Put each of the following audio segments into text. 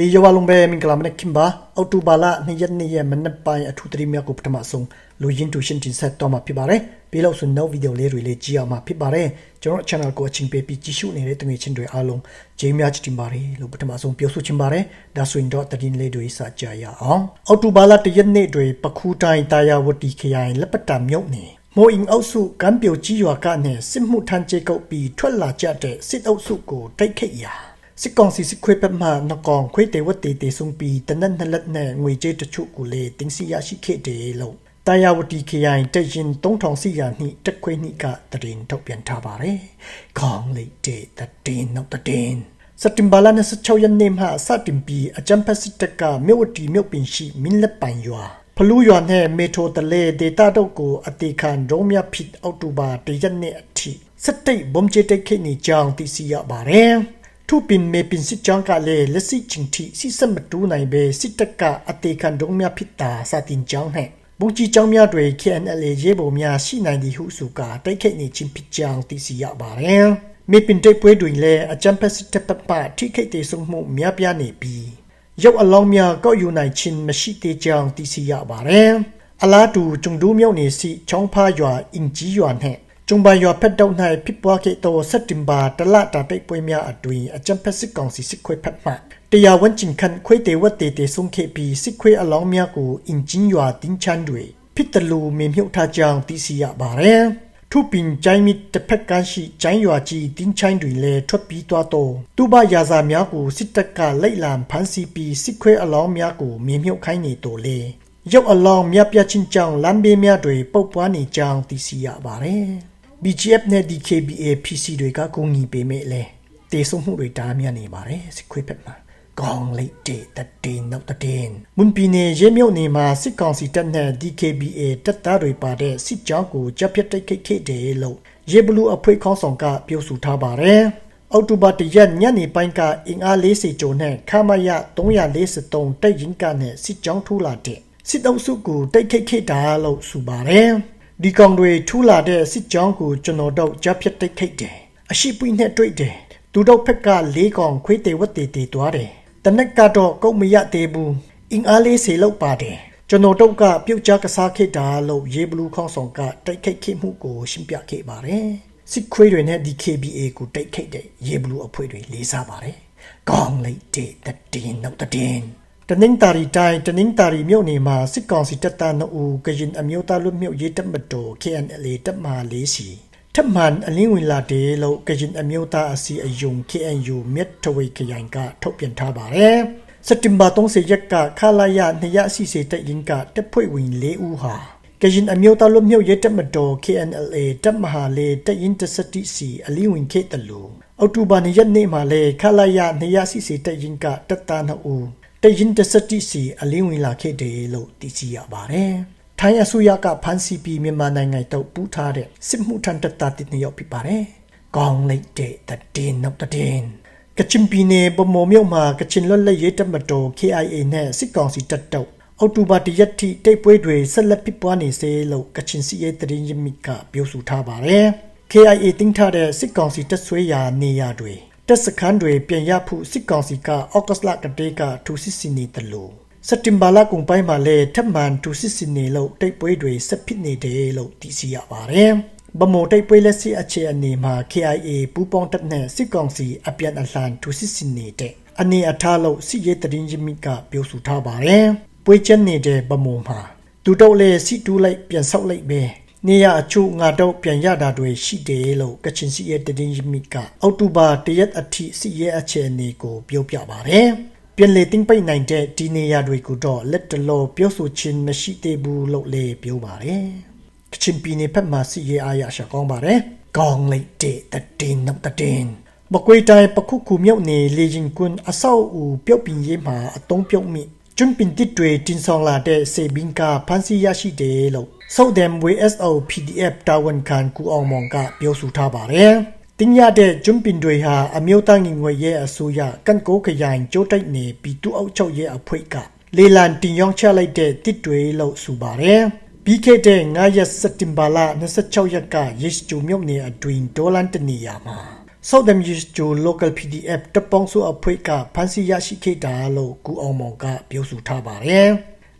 ဟေးယောဝလုံးပဲမင်္ဂလာမနက်ခင်ပါအောက်တိုဘာလ2ရက်နေ့ရဲ့မနက်ပိုင်းအထူးသတင်းများကိုပထမဆုံးလူရင်းတူရှင်းတင်ဆက်တော့မှာဖြစ်ပါတယ်ပြီးလို့ဆိုနောက်ဗီဒီယိုလေးတွေလေးကြည့်အောင်မှာဖြစ်ပါတယ်ကျွန်တော် channel ကိုအချင်းပေးပြီးကြည့်ရှုနေတဲ့တငယ်ချင်းတွေအားလုံးဂျေးများချစ်တင်ပါတယ်လို့ပထမဆုံးပြောဆိုချင်ပါတယ်ဒါဆိုရင်တော့တည်င်းလေးတွေစကြရအောင်အောက်တိုဘာလ1ရက်နေ့တွေပခူးတိုင်းတာယာဝတီခရိုင်လက်ပတံမြို့နယ်မိုးအင်အုပ်စုကမ်းပြိုကြီးရွာကနေစစ်မှုထမ်းကျေကုပ်ပြီးထွက်လာကြတဲ့စစ်အုပ်စုကိုတိုက်ခိုက်ရာ စစ်ကောင်စီစစ်ခွေးပတ်မှနကောင်ခွေးတေဝတ်တေတေဆုံပြီးတနက်နလက်နဲ့ငွေကြေးတချို့ကိုလေတင်းစီရရှိခဲ့တယ်လို့တာယာဝတီခရိုင်တရင်3000စီယာနှိတက်ခွေးနှိကတရင်ထုတ်ပြန်ထားပါတယ်။ခေါင်းလေးတေတတင်နောက်တတင်စက်တင်ဘာလ26ရက်နေ့မှစတင်ပြီးအကြံဖက်စစ်တပ်ကမြို့ဝတီမြို့ပင်ရှိမင်းလက်ပံရွာဖလူးရွာနဲ့မေထိုတလေဒေတာတို့ကိုအတေခံဒုံးမြဖြစ်အောက်တိုဘာတရက်နေ့အထိစစ်တိတ်ဘုံကျတိတ်ခိနေကြောင်းသိရှိရပါတယ်။ ထုပင်မေပင်စစ်ကြောင်းကလည်းလက်စီချင်းတီစီစမတူနိုင်ပဲစစ်တပ်ကအတေခံဒုံများဖြစ်တာစာတင်ကြောင်းနဲ့ဘုံကြီးကြောင်းများတွေ KNL ရေပုံများရှိနိုင်သည်ဟုဆိုကာတိုက်ခိုက်နေခြင်းဖြစ်ကြောင်းသိရှိရပါတယ်။မေပင်တိတ်ပွဲတွင်လည်းအကြံဖက်စစ်တပ်ပပထိခိုက်တဲ့ဆုံးမှုများပြားနေပြီးရုပ်အလောင်းများကောက်ယူနိုင်ခြင်းမရှိသေးကြောင်းသိရှိရပါတယ်။အလားတူကျုံဒူးမြောက်နေစီချောင်းဖားရွာအင်ကြီးရွာနဲ့ ကျုံပါရွာဖက်တောက်၌ဖြစ်ပွားခဲ့သောစက်တင်ဘာတလတာတိတ်ပွဲများအတွင်အကြံဖက်စစ်ကောင်စီစစ်ခွေဖက်မှတရားဝန်ကျင်ခန့်ခွေတေဝတ်တေတေဆုံးခဲ့ပြီးစစ်ခွေအလောင်းများကိုအင်ဂျင်ရွာတင်းချန်းတွေဖြစ်တလူမေမြုပ်ထားကြောင်းသိရှိရပါတယ်။ထုပင်ချိုင်းမီတစ်ဖက်ကရှိချိုင်းရွာကြီးတင်းချိုင်းတွေလည်းထွက်ပြီးသွားတော့တူဘရာဇာများကိုစစ်တပ်ကလိုက်လံဖမ်းဆီးပြီးစစ်ခွေအလောင်းများကိုမေမြုပ်ခိုင်းနေတော့လေရုပ်အလောင်းမြပြချင်းကြောင်းလမ်းဘေးများတွေပုတ်ပွားနေကြောင်းသိရှိရပါတယ်။ BGF နဲ့ DKBA PC တွေကကိုငီပေးမဲ့လဲတေဆုံမှုတွေတားမြနေပါတယ်စစ်ခွေးဖက်မှာကောင်းလိုက်တဲ့တတင်နောက်တတင်မွန်ပြည်နယ်ရဲမြို့နယ်မှာစစ်ကောင်စီတပ်နဲ့ DKBA တပ်သားတွေပါတဲ့စစ်ကြောင်းကိုတပ်ပြတ်တိုက်ခိုက်ခဲ့တယ်လို့ရဲဘလူးအဖွဲ့ခေါင်းဆောင်ကပြောဆိုထားပါတယ်အောက်တိုဘာတရက်ညနေပိုင်းကအင်အား40ကျော်နဲ့ခမရ343တိုက်ရင်ကနဲ့စစ်ကြောင်းထိုးလာတဲ့စစ်အုပ်စုကိုတိုက်ခိုက်ခဲ့တာလို့ဆိုပါတယ် ဒီကောင်တွေထူးလာတဲ့စစ်ကြောင်းကိုကျွန်တော်တို့ကြားဖြတ်တိတ်ခိတ်တယ်အရှိပွင့်နဲ့တွေ့တယ်သူတို့ဖက်ကလေးကောင်ခွေးတေဝတ်တေတေသွားတယ်တနက်ကတော့ကုတ်မရသေးဘူးအင်အားလေးစေလောက်ပါတယ်ကျွန်တော်တို့ကပြုတ်ကြကစားခဲ့တာလို့ရေဘလူးခေါင်းဆောင်ကတိုက်ခိုက်ခဲ့မှုကိုရှင်းပြခဲ့ပါတယ်စစ်ခွေးတွေနဲ့ DKBA ကိုတိုက်ခိုက်တဲ့ရေဘလူးအဖွဲ့တွေလေးစားပါတယ်ကောင်းလိုက်တဲ့တည်င်းနောက် တည်င်းတနင်္သာရီတိုင်းတနင်္သာရီမြို့နယ်မှာစစ်ကောင်စီတပ်သားနှုတ်ကရင်အမျိုးသားလူမျိုးရေးတပ်မတော် KNLA တပ်မလေးစီထပ်မံအလင်းဝင်လာတယ်လို့ကရင်အမျိုးသားအစည်းအယုံ KNU မြတ်ထဝေခရိုင်ကထုတ်ပြန်ထားပါတယ်စက်တင်ဘာ30ရက်ကခလာရ200စီစီတက်ရင်ကတပ်ဖွဲ့ဝင်၄ဦးဟာကရင်အမျိုးသားလူမျိုးရေးတပ်မတော် KNLA တပ်မဟာလေတပ်ရင်တစတိစီအလင်းဝင်ခဲ့တယ်လို့အောက်တိုဘာ2ရက်နေ့မှာလေခလာရ200စီစီတက်ရင်ကတပ်သား2ဦး တရင်တစတိစီအလင်းဝင်လာခဲ့တယ်လို့သိရှိရပါတယ်။ထိုင်းအစိုးရကဖမ်းဆီးပြီးမြန်မာနိုင်ငံတော့ပူးထားတဲ့စစ်မှုထမ်းတပ်သားတစ်ယောက်ဖြစ်ပါတယ်။ကောင်းလိုက်တဲ့တည်နောက်တည်ကချင်ပြည်နယ်ဗမော်မြို့မှာကချင်လွတ်လပ်ရေးတပ်မတော် KIA နဲ့စစ်ကောင်စီတပ်တို့အောက်တိုဘာတရက်ထိတိတ်ပွဲတွေဆက်လက်ဖြစ်ပွားနေစေလို့ကချင်စီရေးတရင်ရမိကပြောဆိုထားပါတယ်။ KIA တင်ထားတဲ့စစ်ကောင်စီတပ်ဆွဲရာနေရာတွေ တပ်စခန်းတွေပြန်ရဖို့စစ်ကောင်စီကအော့ဂတ်လကတေးကထူစစ်စင်နေတယ်လို့စက်တင်ဘာလကုန်ပိုင်းမှာလည်းထပ်မံထူစစ်စင်နေလို့တိတ်ပွဲတွေဆက်ဖြစ်နေတယ်လို့သိရှိရပါတယ်။ဗမိုတိတ်ပွဲလက်စီအခြေအနေမှာ KIA ပူးပေါင်းတပ်နဲ့စစ်ကောင်စီအပြန်အလှန်ထူစစ်စင်နေတဲ့အနေအထားလို့စစ်ရေးတရင်ရမိကပြောဆိုထားပါတယ်။ပွဲချက်နေတဲ့ဗမိုမှာသူတို့လည်းစီတူးလိုက်ပြန်ဆောက်လိုက်ပဲ နေရအချို့ငါတော့ပြန်ရတာတွေရှိတယ်လို့ကချင်စီရဲ့တည်င်းရမိကအောက်တိုဘာတရက်အထိစီရဲ့အခြေအနေကိုပြောပြပါတယ်။ပြန်လေတင်ပိတ်နိုင်တဲ့ဒီနေရာတွေကိုတော့လက်တလောပြောဆိုခြင်းမရှိသေးဘူးလို့လည်းပြောပါတယ်။ကချင်ပြည်နယ်ဖက်မှာစီရဲ့အားရရှာကောင်းပါတယ်။ကောင်းလိုက်တဲ့တည်င်းနောက်တည်င်းမကွေတိုင်းပခုခုမြောက်နေလေရင်ကွန်းအဆောက်အဦပြုတ်ပြင်းရေးမှာအတုံးပြုတ်မိကျွန်းပင်တစ်တွေတင်ဆောင်လာတဲ့စေဘင်ကဖန်စီရရှိတယ်လို့ စုတ်တယ် WSO PDF တာဝန်ခံကူအောင်မောင်ကပြောဆိုထားပါတယ်။တင်ရတဲ့ကျွန်းပင်တွေဟာအမျိုးသားငင်ငွေရဲ့အစိုးရကန်ကိုခရိုင်ကျိုးတိုက်နေပြီးသူ့အုပ်ချုပ်ရဲ့အဖွဲ့ကလေလံတင်ရောင်းချလိုက်တဲ့တစ်တွေလို့ဆိုပါတယ်။ပြီးခဲ့တဲ့9ရက်စက်တင်ဘာလ26ရက်ကရစ်ကျူမြို့နယ်အတွင်းဒေါ်လန်တနီယာမှာ South them used to local PDF တပောင်းစုအဖွဲ့ကဖန်စီရရှိခဲ့တာလို့ကူအောင်မောင်ကပြောဆိုထားပါတယ်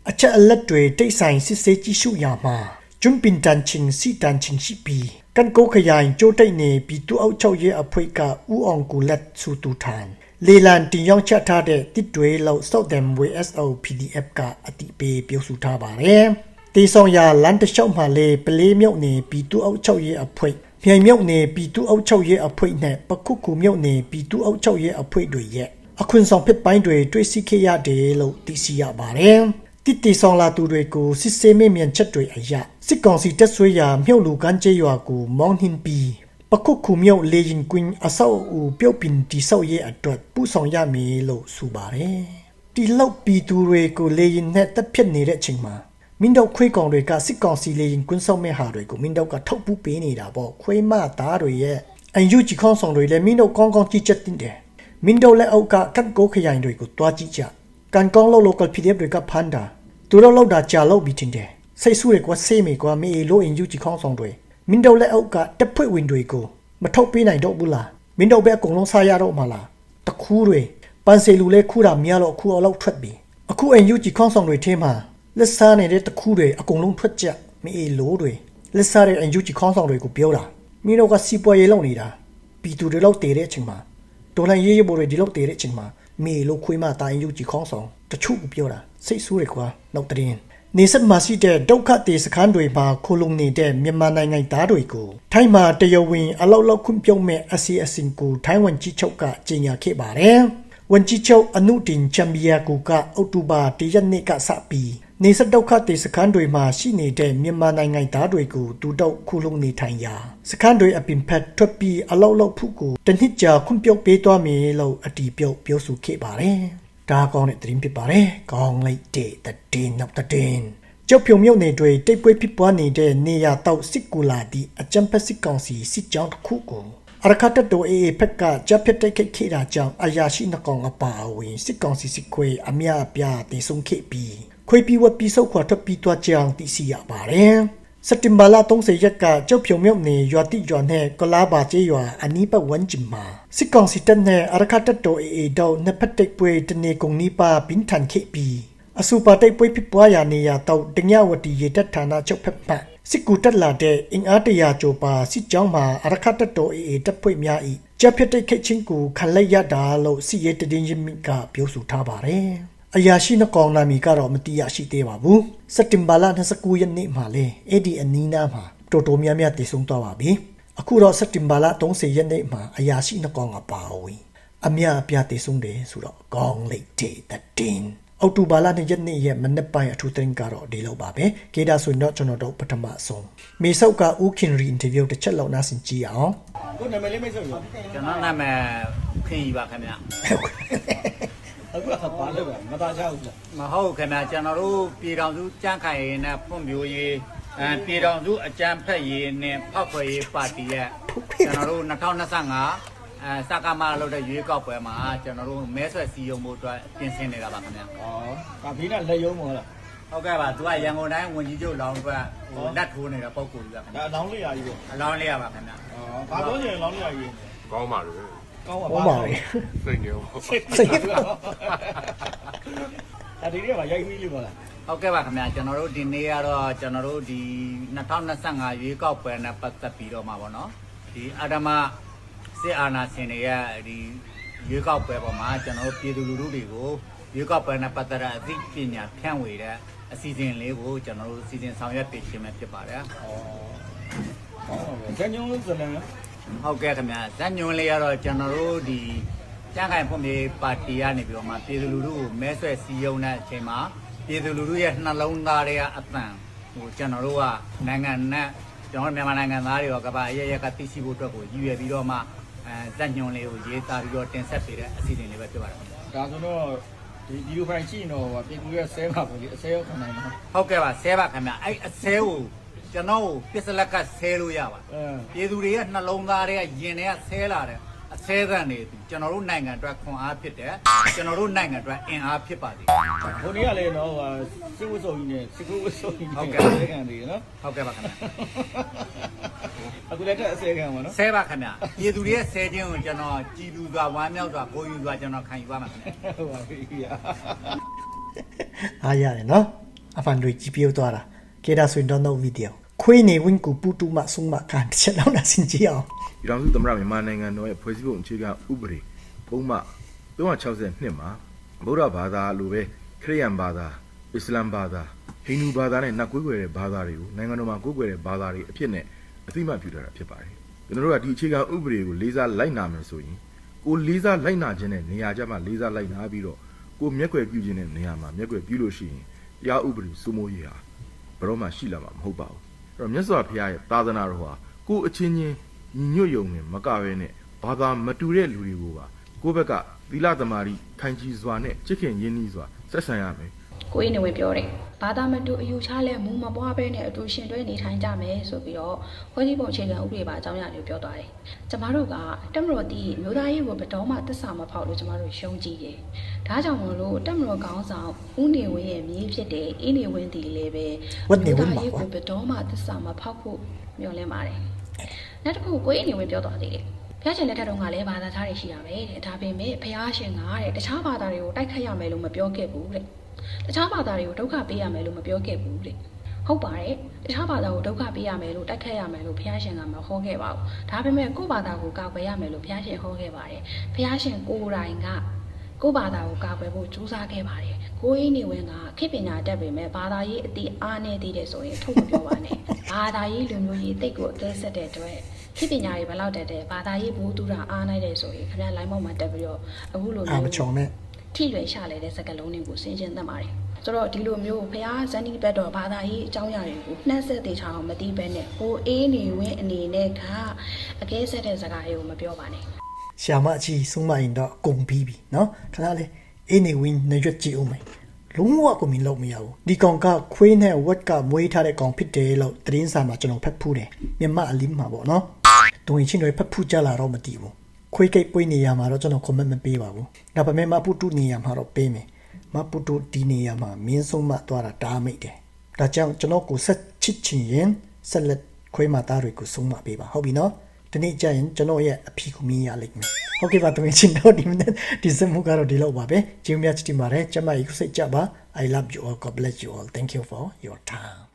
အချက်အလက်တွေတိတ်ဆိုင်စစ်ဆေးကြည့်ရှုရမှာကျွန်းပင်တန်ချင်းစီတန်ချင်းရှိပြီးကန်ကိုခရိုင်ကြိုးတိတ်နေပြီးသူ့အောက်ချုပ်ရဲ့အဖွဲ့ကဥအောင်ကူလက်ဆူတူထန်လေလန်တင်ရောက်ချက်ထားတဲ့တစ်တွေလောက် South them WSO PDF ကအတိပေးပြောဆိုထားပါတယ်တေဆောင်ရလန်တလျှောက်မှလေပလေးမြုပ်နေပြီးသူ့အောက်ချုပ်ရဲ့အဖွဲ့မြိုင်မြုပ်နေပြည်သူ့အုပ်ချုပ်ရေးအဖွဲ့နဲ့ပခုတ်ကူမြုပ်နေပြည်သူ့အုပ်ချုပ်ရေးအဖွဲ့တွေရဲ့အခွင့်ဆောင်ဖြစ်ပိုင်းတွေတွေ့ရှိခဲ့ရတယ်လို့သိရှိရပါတယ်။ တိတိဆောင်လာသူတွေကိုစစ်ဆေးမေးမြန်းချက်တွေအရစစ်ကောင်စီတပ်ဆွေးရာမြုပ်လူကန်းကျေးရွာကိုမောင်းနှင်ပြီးပခုတ်ကူမြုပ်လေရင်ကွင်းအဆောက်အဦပြုတ်ပင်တိဆောက်ရေးအတွက်ပူဆောင်ရမည်လို့ဆိုပါတယ်။ဒီလောက်ပြည်သူတွေကိုလေရင်နဲ့တပ်ဖြစ်နေတဲ့အချိန်မှာမင်းတို့ခွေးကောင်တွေကစစ်ကောင်စီလေရင်ကွန်းဆောင်မဲ့ဟာတွေကိုမင်းတို့ကထုတ်ပူးပေးနေတာပေါ့ခွေးမသားတွေရဲ့အန်ယူဂျီခေါင်းဆောင်တွေလည်းမင်းတို့ကောင်းကောင်းကြည့်ချက်တင်တယ်မင်းတို့လည်းအောက်ကကတ်ကိုခရိုင်တွေကိုတွားကြည့်ကြ ကန်ကောင်းလို့ local PDF တွေကဖန်တာသူတို့လောက်တာကြာလောက်ပြီးတင်တယ်စိတ်ဆူတွေကဆေးမေကွာမေလို့အန်ယူဂျီခေါင်းဆောင်တွေမင်းတို့လည်းအောက်ကတက်ဖွင့်ဝင်တွေကိုမထုတ်ပေးနိုင်တော့ဘူးလားမင်းတို့ပဲအကုန်လုံးစားရတော့မှာလားတခူးတွေပန်စီလူလဲခူတာမြားတော့အခုအောင်လောက်ထွက်ပြီအခုအန်ယူဂျီခေါင်းဆောင်တွေထဲမှာလက်စားနေတဲ့တခုတွေအကုန်လုံးထွက်ကြမအေးလို့တွေလက်စားတဲ့အန်ယူဂျီခေါင်းဆောင်တွေကိုပြောတာမင်းတို့ကစီပွားရေးလုပ်နေတာပြည်သူတွေလောက်တည်တဲ့အချိန်မှာဒေါ်လာရေးရပေါ်တွေဒီလောက်တည်တဲ့အချိန်မှာ မေလို့ခွေးမတာအန်ယူဂျီခေါင်းဆောင်တချို့ကိုပြောတာစိတ်ဆိုးတယ်ကွာနောက်တရင်နေဆက်မှာရှိတဲ့ဒုက္ခတေစခန်းတွေမှာခိုလုံနေတဲ့မြန်မာနိုင်ငံသားတွေကိုထိုင်းမှာတရဝင်းအလောက်လောက်ခွင့်ပြုံးမဲ့အစီအစဉ်ကိုထိုင်းဝန်ကြီးချုပ်ကကြေညာခဲ့ပါတယ် ဝန်ကြီးချုပ်အနုတင်ချမ်ဘီယာကူကအောက်တိုဘာ၁ရက်နေ့ကစပြီးနေဆက်ဒုက္ခတေစခန်းတွေမှာရှိနေတဲ့မြန်မာနိုင်ငံသားတွေကိုတူတော့ခုလုံနေထိုင်ရာစခန်းတွေအပင်ဖက်ထွက်ပြီးအလောက်လောက်ဖုကိုတနစ်ကြာခွင့်ပြုတ်ပေးသွားမယ်လို့အတီးပြုတ်ပြောဆိုခဲ့ပါတယ်ဒါကောင်းတဲ့သတင်းဖြစ်ပါတယ်ကောင်းလိုက်တဲ့တည်နောက်တည်ကျောက်ပြုံမြုပ်နေတွေတိတ်ပွဲဖြစ်ပွားနေတဲ့နေရတော့စစ်ကူလာသည့်အကြံဖက်စစ်ကောင်စီစစ်ကြောင်းတစ်ခုကို အရခတ်တိုအေဖက်ကကြပ်ဖြစ်တိုက်ခိုက်ခဲ့တာကြောင့်အရာရှိနှကောင်အပါအဝင်စစ်ကောင်စီစစ်ခွေအများအပြားတည်ဆုံခဲ့ပြီးခွေပြီးဝပြီးဆုတ်ခွာထွက်ပြီးသွားကြောင်းသိရှိရပါတယ်။စက်တင်ဘာလ30ရက်ကကြောက်ဖြုံမြုပ်နေရွာတိရွာနဲ့ကလာဘာကျေးရွာအနီးပတ်ဝန်းကျင်မှာစစ်ကောင်စီတပ်နဲ့အရခတ်တိုအေတော့နှစ်ဖက်တိုက်ပွဲတနေကုန်နီးပါဘင်းထန်ခဲ့ပြီးအစူပါတိုက်ပွဲဖြစ်ပွားရာနေရာတော့တညဝတီရေတပ်ဌာနချုပ်ဖက်မှ စစ်ကူတက်လာတဲ့အင်အားတရာကျော်ပါစစ်ကြောင်းမှာအရခတ်တပ်တော်အေတပ်ဖွဲ့များ၏ကြပ်ဖြစ်တဲ့ခိတ်ချင်းကိုခံလိုက်ရတာလို့စစ်ရေးတည်င်းရင်းမြစ်ကပြောဆိုထားပါတယ်။အရာရှိနှကောင်နာမီကတော့မတိရရှိသေးပါဘူး။စက်တင်ဘာလ29ရက်နေ့မှာလေအဲ့ဒီအနီးနားမှာတော်တော်များများတည်ဆုံသွားပါပြီ။အခုတော့စက်တင်ဘာလ30ရက်နေ့မှာအရာရှိနှကောင်ကပါဝင်အများအပြားတည်ဆုံတယ်ဆိုတော့ကောင်းလိုက်တဲ့တင် အောက်တိုဘာလ2ရက်နေ့ရဲ့မနေ့ပိုင်းအထူးသတင်းကတော့ဒီလောက်ပါပဲ။ကေဒါဆိုရင်တော့ကျွန်တော်တို့ပထမဆုံးမေဆောက်ကဦးခင်ရီအင်တာဗျူးတစ်ချက်လောက်နားဆင်ကြည့်အောင်ကိုနာမည်လေးမိတ်ဆွေပြောကျွန်တော်နာမည်ခင်ကြီးပါခင်ဗျအခုကဘာလုပ်လဲမသားချဘူးလားမဟုတ်ခင်ဗျကျွန်တော်တို့ပြည်တော်စုကြန့်ခိုင်ရေးနဲ့ဖွံ့ဖြိုးရေးအဲပြည်တော်စုအကြံဖက်ရေးနဲ့ဖောက်ခွဲရေးပါတီရဲ့ကျွန်တော်တို့2025 အဲစကားမလုပ်တဲ့ရွေးကောက်ပွဲမှာကျွန်တော်တို့မဲဆွယ်စီယုံမှုအတွက်ပြင်ဆင်နေတာပါခင်ဗျဩဒါဘီနဲ့လက်ယုံမောလားဟုတ်ကဲ့ပါသူကရန်ကုန်တိုင်းဝန်ကြီးချုပ်လောင်းအတွက်ဟိုလက်ထိုးနေတဲ့ပုံကိုယ်ကြီးပါခင်ဗျဒါအလောင်းလေးရာကြီးပေါ့အလောင်းလေးရပါခင်ဗျဩဘာပြောချင်အလောင်းလေးရာကြီးကောင်းပါလေကောင်းပါဟောပါလေစိတ်ညောင်းစိတ်စိတ်အဲ့ဒီနေ့ကရိုက်ပြီးလို့ပါလားဟုတ်ကဲ့ပါခင်ဗျကျွန်တော်တို့ဒီနေ့ကတော့ကျွန်တော်တို့ဒီ2025ရွေးကောက်ပွဲနဲ့ပတ်သက်ပြီးတော့မှာပေါ့နော်ဒီအာဓမ စစ်အာဏာရှင်တွေရဲ့ဒီရွေးကောက်ပွဲပေါ်မှာကျွန်တော်တို့ပြည်သူလူထုတွေကိုရွေးကောက်ပွဲနဲ့ပတ်သက်တဲ့အသိပညာဖြန့်ဝေတဲ့အစီအစဉ်လေးကိုကျွန်တော်တို့စီစဉ်ဆောင်ရွက်ပေးခြင်းပဲဖြစ်ပါတယ်ဩကောင်းပါပဲဇညုံစလန်ဟုတ်ကဲ့ခင်ဗျဇက်ညွန်လေးကတော့ကျွန်တော်တို့ဒီကြန့်ခိုင်ဖွံ့ဖြိုးရေးပါတီကနေပြီးတော့မှပြည်သူလူထုကိုမဲဆွယ်စည်းရုံးတဲ့အချိန်မှာပြည်သူလူထုရဲ့နှလုံးသားတွေကအတန်ဟိုကျွန်တော်တို့ကနိုင်ငံနဲ့ ကျွန်တော်တို့မြန်မာနိုင်ငံသားတွေရောကမ္ဘာအရရကသိရှိဖို့အတွက်ကိုရည်ရွယ်ပြီးတော့မှအဲဇက်ညွန်လေးကိုရေးသားပြီးတော့တင်ဆက်ပေးတဲ့အစီအစဉ်လေးပဲဖြစ်ပါတယ်ဒါဆိုတော့ဒီဒီလိုဖိုင်ရှိတော့ပြည်သူရဲ့ဆဲမှာပေါ့လေအဆဲရောက်ခံနိုင်မှာဟုတ်ကဲ့ပါဆဲပါခင်ဗျအဲ့အဆဲကိုကျွန်တော်ကိုပစ္စလက်ကဆဲလို့ရပါအဲပြည်သူတွေရဲ့နှလုံးသားတွေကယင်တွေကဆဲလာတယ်အ ဆဲသံတွေကျွန်တော်တို့နိုင်ငံအတွက်ခွန်အားဖြစ်တယ်ကျွန်တော်တို့နိုင်ငံအတွက်အင်အားဖြစ်ပါသည်ဟိုနေ့ကလည်းတော့စစ်ဝတ်စုံကြီးနဲ့စစ်ကူဝတ်စုံကြီးနဲ့ခံနေနော်ဟုတ်ကဲ့ပါခင်ဗျာအခုလည်းတက်အစဲခံပါနော်ဆဲပါခင်ဗျာပြည်သူတွေရဲ့ဆဲခြင်းကိုကျွန်တော်ကြည်လူစွာဝမ်းမြောက်စွာကိုယူစွာကျွန်တော်ခံယူပါမှာခင်ဗျာဟုတ်ပါပြီဗျာအားရတယ်နော်အဖန်တွေကြည့်ပြောသွားတာကေဒါဆိုရင်တော့နောက်ဗီဒီယို ခွေးနေဝင်းကူပူတူမဆုံမကန်တစ်ချက်လောက်လာစင်ကြည့်အောင်ပြည်ထောင်စုသမ္မတမြန်မာနိုင်ငံတော်ရဲ့ဖွဲ့စည်းပုံအခြေခံဥပဒေပုံမှ362မှာဗုဒ္ဓဘာသာလိုပဲခရစ်ယာန်ဘာသာအစ္စလာမ်ဘာသာဟိန္ဒူဘာသာနဲ့နတ်ကိုးကွယ်တဲ့ဘာသာတွေကိုနိုင်ငံတော်မှာကိုးကွယ်တဲ့ဘာသာတွေအဖြစ်နဲ့အသိအမှတ်ပြုထားတာဖြစ်ပါတယ်ကျွန်တော်တို့ကဒီအခြေခံဥပဒေကိုလေးစားလိုက်နာမယ်ဆိုရင်ကိုလေးစားလိုက်နာခြင်းနဲ့နေရာကျမှလေးစားလိုက်နာပြီးတော့ကိုမျက်ကွယ်ပြုခြင်းတဲ့နေရာမှာမျက်ကွယ်ပြုလို့ရှိရင်တရားဥပဒေစိုးမိုးရေးဟာဘယ်တော့မှရှိလာမှာမဟုတ်ပါဘူးအဲ့ တော့မြတ်စွာဘုရားရဲ့သာသနာတော်ဟာကိုယ်အချင်းချင်းညီညွတ်ယုံနဲ့မကပဲနဲ့ဘာသာမတူတဲ့လူတွေကိုပါကိုယ့်ဘက်ကသီလသမာဓိခိုင်ကြီးစွာနဲ့ချစ်ခင်ရင်းနှီးစွာဆက်ဆံရမယ် ကိုင်းနေဝင်ပြောတယ်ဘာသာမတူအယူချလဲမူမပွားပဲနဲ့အတူရှင်တွဲနေထိုင်ကြမယ်ဆိုပြီးတော့ခွဲကြီးပုံအခြေခံဥပဒေပါအကြောင်းအရာတွေပြောသွားတယ်ကျမတို့ကတက်မတော်တီးမြို့သားရေးကိုဘယ်တော့မှတစ္ဆာမဖောက်လို့ကျမတို့ယုံကြည်တယ်ဒါကြောင့်မလို့တက်မတော်ကောင်းဆောင်ဦးနေဝင်းရဲ့မြေးဖြစ်တဲ့အင်းနေဝင်းတီလည်းပဲဝတ်နေဝင်းပါရေးကွာကိုဘယ်တော့မှတစ္ဆာမဖောက်ဖို့မျှော်လင့်ပါတယ်နောက်တစ်ခုကိုင်းနေဝင်ပြောသွားသေးတယ်ဖျားရှင်လက်ထက်တုန်းကလည်းဘာသာသားတွေရှိရပဲတဲ့ဒါပေမဲ့ဖျားရှင်ကတဲ့တခြားဘာသာတွေကိုတိုက်ခတ်ရမယ်လို့မပြောခဲ့ဘူးတဲ့ တခြားဘာသာတွေကိုဒုက္ခပေးရမယ်လို့မပြောခဲ့ဘူးတဲ့ဟုတ်ပါတယ်တခြားဘာသာကိုဒုက္ခပေးရမယ်လို့တိုက်ခတ်ရမယ်လို့ဘုရားရှင်ကမဟောခဲ့ပါဘူးဒါပေမဲ့ကိုယ့်ဘာသာကိုကာကွယ်ရမယ်လို့ဘုရားရှင်ဟောခဲ့ပါတယ်ဘုရားရှင်ကိုယ်တိုင်ကကိုယ့်ဘာသာကိုကာကွယ်ဖို့ကြိုးစားခဲ့ပါတယ်ကိုယ်အင်းနေဝင်ကခေတ်ပညာတတ်ပေမဲ့ဘာသာရေးအတိအားနေသေးတယ်ဆိုရင်ထုတ်မပြောပါနဲ့ဘာသာရေးလူမျိုးရေးတိတ်ကိုအကဲဆက်တဲ့အတွက်ခေတ်ပညာတွေဘယ်လောက်တက်တဲ့ဘာသာရေးဘူးတူတာအားနိုင်တယ်ဆိုရင်ခင်ဗျာ line မောက်မှာတက်ပြီးတော့အခုလိုအာမမျိုးချုံနဲ့ ထိလွယ်ရှလဲတဲ့စကားလုံးတွေကိုဆင်ခြင်တတ်ပါတယ်ဆိုတော့ဒီလိုမျိုးဘုရားဇန်ဒီဘက်တော်ဘာသာရေးအကြောင်းအရာတွေကိုနှက်ဆက်သေးချအောင်မသိဘဲနဲ့ဟိုအေးနေဝင်းအနေနဲ့ကအကဲဆက်တဲ့စကားတွေကိုမပြောပါနဲ့ရှာမအကြီးဆုံးမရင်တော့အကုန်ပြီးပြီနော်ခဏလေးအင်းနေဝင်းနေရွက်ကြည့်အောင်မယ်လုံးဝကိုမင်းလို့မရဘူးဒီကောင်ကခွေးနဲ့ဝက်ကမွေးထားတဲ့ကောင်ဖြစ်တယ်လို့သတင်းစာမှာကျွန်တော်ဖတ်ဖူးတယ်မြန်မာအလင်းမှာပေါ့နော်တုံရင်ချင်းတွေဖတ်ဖူးကြလာတော့မသိဘူး ခွေးကိတ်ပွေးနေရမှာတော့ကျွန်တော် comment မပေးပါဘူးဒါပေမဲ့မပူတူနေရမှာတော့ပေးမယ်မပူတူဒီနေရမှာမင်းဆုံးမသွားတာတားမိတ်တယ်ဒါကြောင့်ကျွန်တော်ကိုဆက်ချစ်ချင်ရင်ဆက်လက်ခွေးမသားတွေကိုဆုံးမပေးပါဟုတ်ပြီနော်ဒီနေ့ကျရင်ကျွန်တော်ရဲ့အဖြေကိုမြင်ရလိမ့်မယ်။ဟုတ်ကဲ့ပါတမင်ချင်းတော့ဒီမနေ့ဒီစမှုကတော့ဒီလောက်ပါပဲ။ကျေးဇူးများချစ်တင်ပါတယ်။ကျမကြီးကိုစိတ်ကြပါ။ I love you all. God bless you all. Thank you for your time.